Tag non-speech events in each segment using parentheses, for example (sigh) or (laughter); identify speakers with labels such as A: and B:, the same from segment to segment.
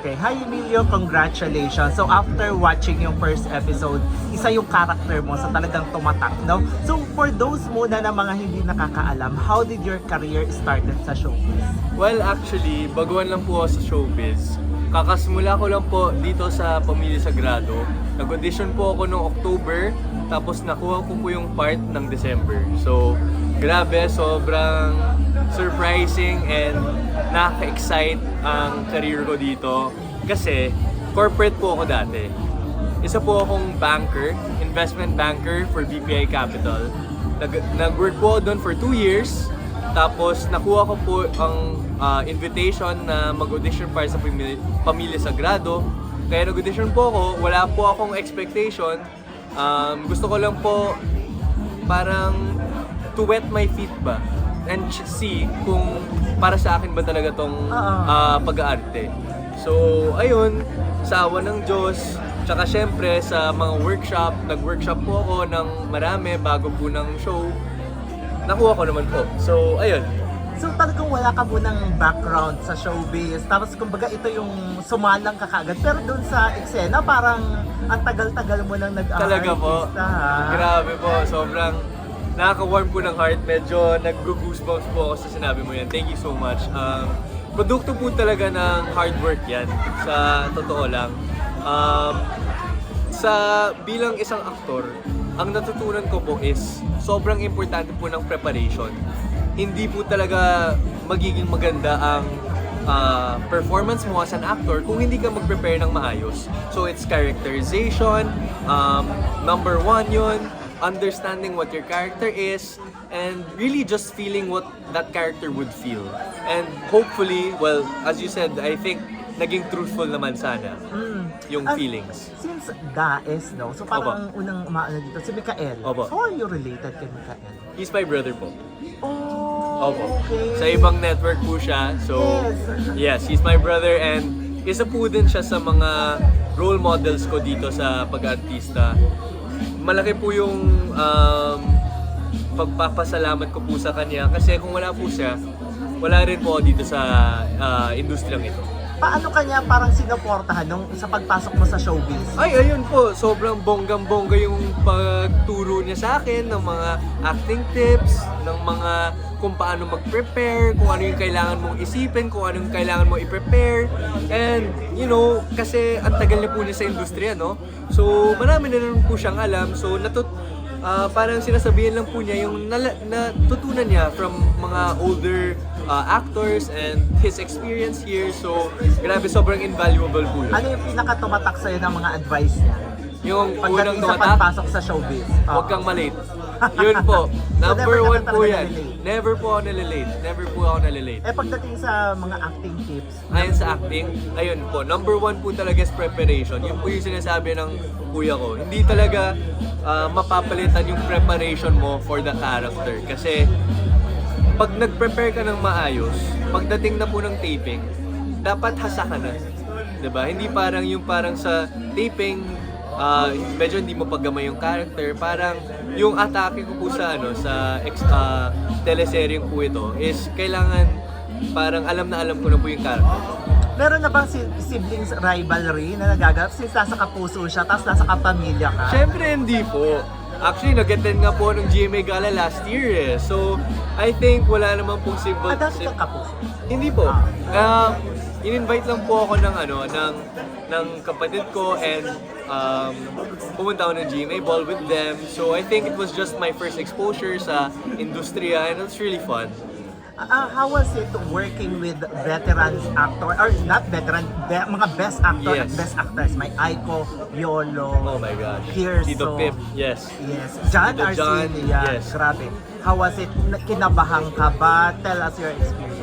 A: Okay, hi Emilio, congratulations. So after watching yung first episode, isa yung character mo sa talagang tumatak, no? So for those muna na mga hindi nakakaalam, how did your career started sa showbiz?
B: Well, actually, baguhan lang po ako sa showbiz. Kakasimula ko lang po dito sa Pamilya Sagrado. Nag-audition po ako noong October, tapos nakuha ko po yung part ng December. So, grabe, sobrang surprising and nakaka-excite ang career ko dito. Kasi, corporate po ako dati. Isa po akong banker, investment banker for BPI Capital. Nag, nag-work po doon for two years. Tapos nakuha ko po ang ah, invitation na mag-audition para sa Pamilya, Pamilya Sagrado. Kaya nag-audition po ako, wala po akong expectation. Um, gusto ko lang po parang to wet my feet ba? And see kung para sa akin ba talaga tong
A: Oo.
B: ah, pag-aarte. So, ayun, sa awa ng Diyos, tsaka syempre sa mga workshop, nag-workshop po ako ng marami bago po ng show. Nakuha ko naman po. So, ayun.
A: So talagang wala ka munang background sa showbiz. Tapos kumbaga ito yung sumalang ka kagad. Pero dun sa eksena, parang ang tagal-tagal mo nang nag-aartista.
B: Talaga po.
A: ha?
B: Grabe po. Sobrang nakaka-warm po ng heart. Medyo nag-goosebumps po ako sa sinabi mo yan. Thank you so much. Um, produkto po talaga ng hard work yan. Sa totoo lang. Um, sa bilang isang aktor, ang natutunan ko po is sobrang importante po ng preparation. Hindi po talaga magiging maganda ang ah, performance mo as an actor kung hindi ka mag-prepare ng maayos. So it's characterization, um, number one yun, understanding what your character is, and really just feeling what that character would feel. And hopefully, well, as you said, I think naging truthful naman sana
A: Mm.
B: yung
A: Ah,
B: feelings.
A: Since Daes, no? So parang ang unang umaano dito, si Mikael.
B: Opo.
A: So are you related kay Mikael?
B: He's my brother po.
A: Oh,
B: Opo.
A: okay.
B: Sa ibang network po siya. So, yes, (laughs) he's my brother and isa po din siya sa mga role models ko dito sa pag-artista. Malaki po yung um, pagpapasalamat ko po sa kanya kasi kung wala po siya, wala rin po ako dito sa uh, industriyang ito.
A: Paano kanya parang sinuportahan nung sa pagpasok mo sa showbiz?
B: Ay, ayun po. Sobrang bonggang-bongga yung pagturo niya sa akin ng mga acting tips, ng mga kung paano mag-prepare, kung ano yung kailangan mong isipin, kung ano yung kailangan mo i-prepare. And, you know, kasi ang tagal niya po niya sa industriya, no? So, marami na rin po siyang alam. So, natut ah, parang sinasabihan lang po niya yung nala- natutunan niya from mga older ah, actors and his experience here. So, grabe, sobrang invaluable po yun.
A: Ano yung pinaka-tumatak sa'yo ng mga advice niya?
B: Yung
A: Pagdating
B: unang
A: sa
B: tumatak,
A: pagpasok sa showbiz.
B: huwag kang malate. (laughs) Yun po. Number
A: never ka
B: one
A: na
B: po
A: talaga
B: yan.
A: nalilate.
B: Never po ako nalilate. Never po ako nalilate.
A: Eh pagdating sa mga acting tips,
B: Ayon sa acting, ayun po, number one po talaga is preparation. Yun po yung sinasabi ng kuya ko. Hindi talaga ah, mapapalitan yung preparation mo for the character. Kasi pag nag-prepare ka ng maayos, pagdating na po ng taping, dapat hasa ka na. 'Di ba? Hindi parang yung parang sa taping, ah, medyo hindi mo paggamay yung character. Parang yung atake ko po sa ano sa ex, uh, teleserye po ito is kailangan parang alam na alam ko na po yung character.
A: meron na bang si- siblings rivalry na nagaganap since nasa kapuso siya tapos nasa kapamilya ka?
B: Siyempre hindi po. Actually, nag-attend nga po ng GMA Gala last year eh. So, I think wala naman pong symbol.
A: Ah, dati kang kapuso.
B: Hindi po. Uh, in-invite lang po ako ng ano, ng ng kapatid ko and um, pumunta ako ng GMA Ball with them. So I think it was just my first exposure sa industriya and it's really fun.
A: Ah, how was it working with veteran actor or not veteran, be- mga best actor at
B: Yes.
A: best actors? May Aiko, Yolo,
B: Oh my gosh.
A: Tirso.
B: Tito Pip, yes.
A: Yes. John
B: Tito
A: Arcilia.
B: yes.
A: Grabe. How was it? Kinabahan ka ba? Tell us your experience.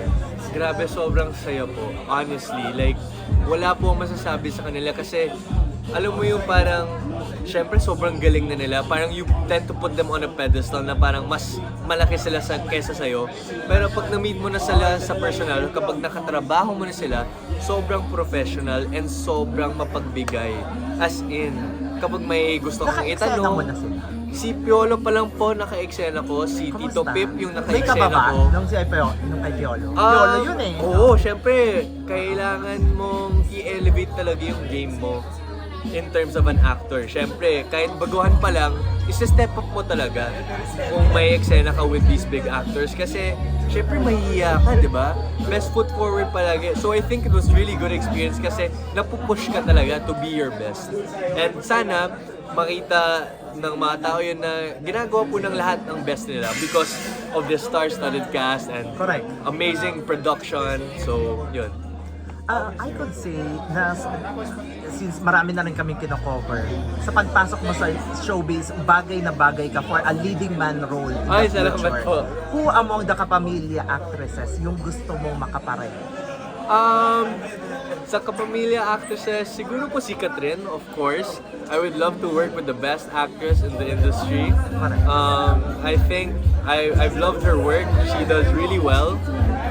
B: Grabe, sobrang saya po. Honestly, like, wala po akong masasabi sa kanila kasi alam mo yung parang, syempre sobrang galing na nila. Parang you tend to put them on a pedestal na parang mas malaki sila sa, kesa sa'yo. Pero pag na-meet mo na sila sa personal, kapag nakatrabaho mo na sila, sobrang professional and sobrang mapagbigay. As in, kapag may gusto kang
A: Naka-eksena
B: itanong,
A: mo na sila.
B: Si Piolo pa lang po naka-eksena ko, si Tito
A: Kamusta?
B: Pip yung
A: May ka ba
B: naka-eksena
A: ba?
B: ko.
A: Nung si Piolo, nung kay Piolo.
B: Ah,
A: Piolo yun eh.
B: Oo, syempre, kailangan mong i-elevate talaga yung game mo in terms of an actor. Syempre, kahit baguhan pa lang, isa-step up mo talaga kung may eksena ka with these big actors. Kasi, syempre, mahihiya ka, di ba? Best foot forward palagi. So, I think it was really good experience kasi napupush ka talaga to be your best. And sana, makita ng mga tao yun na ginagawa po ng lahat ng best nila because of the star-studded cast and
A: Correct.
B: amazing production. So, yun.
A: Ah, I could say na since marami na rin kaming kinocover, sa pagpasok mo sa showbiz, bagay na bagay ka for a leading man role in
B: Ay,
A: the
B: salamat
A: future.
B: po.
A: Who among the kapamilya actresses yung gusto mong makapare?
B: Um, sa kapamilya actresses, siguro po si Katrin, of course. I would love to work with the best actress in the industry. Um, I think I, I've loved her work. She does really well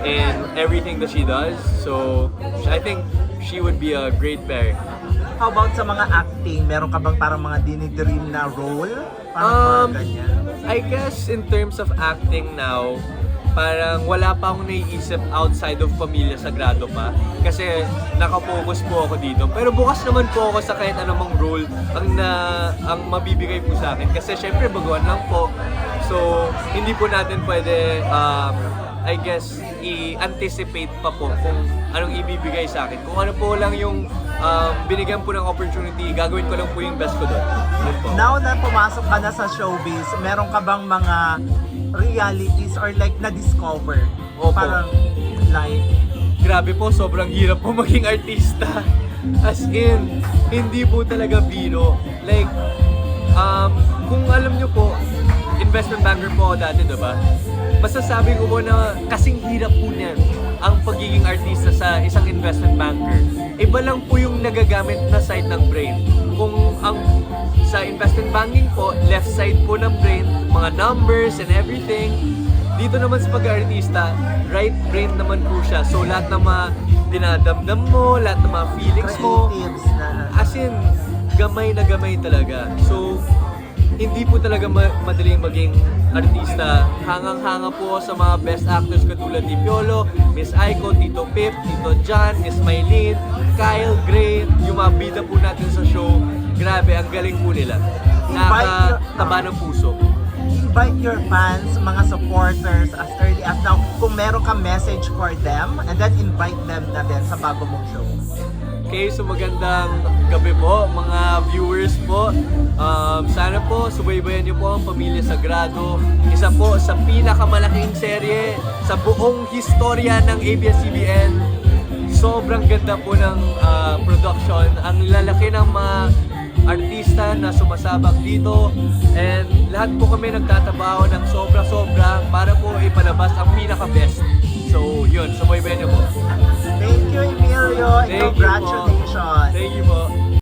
B: in everything that she does. So, I think she would be a great pair.
A: How about sa mga acting? Meron ka bang parang mga dinidream na role? Parang
B: Um,
A: mga ganyan.
B: I guess in terms of acting now, parang wala pa akong naiisip outside of Pamilya Sagrado pa. Kasi nakafocus po ako dito. Pero bukas naman po ako sa kahit anumang role ang, na, ang mabibigay po sa akin. Kasi syempre baguhan lang po. So, hindi po natin pwede, um, I guess, i-anticipate pa po kung anong ibibigay sa akin. Kung ano po lang yung um, binigyan po ng opportunity, gagawin ko lang po yung best ko doon. Yun po.
A: Now na pumasok ka na sa showbiz, meron ka bang mga realities or like na-discover?
B: Opo.
A: Parang like,
B: Grabe po, sobrang hirap po (laughs) maging artista. As in, hindi po talaga biro. Like, um, kung alam nyo po, investment banker po ako dati, diba? Masasabi ko po na kasing hirap po niyan ang pagiging artista sa isang investment banker. Iba lang po yung nagagamit na side ng brain. Kung ang sa investment banking po, left side po ng brain, mga numbers and everything, dito naman sa pag-artista, right brain naman po siya. So lahat ng mga dinadamdam mo, lahat ng mga feelings mo, as in, gamay na gamay talaga. So, hindi po talaga ma- madaling maging artista. Hangang-hanga po sa mga best actors katulad ni Piolo, Miss Aiko, Tito Pip, Tito John, Miss Maylene, Kyle Gray, yung mga bida po natin sa show. Grabe, ang galing po nila. Nakataba ng puso.
A: invite your fans, mga supporters as early as now. Kung meron ka message for them, and then invite them na din sa bago mong show.
B: Okay, so magandang gabi po mga viewers po. Um, sana po subaybayan niyo po ang Pamilya Sagrado. Isa po sa pinakamalaking serye sa buong historya ng ABS-CBN. Sobrang ganda po ng ah, production. Ang lalaki ng mga artista na sumasabak dito. And lahat po kami nagtatabaho ng sobra-sobra para po ipalabas ang pinaka-best. So, yun, subaybayan niyo po.
A: Thank you, Emilio.
B: Thank you po.
A: Congratulations.
B: Thank you po.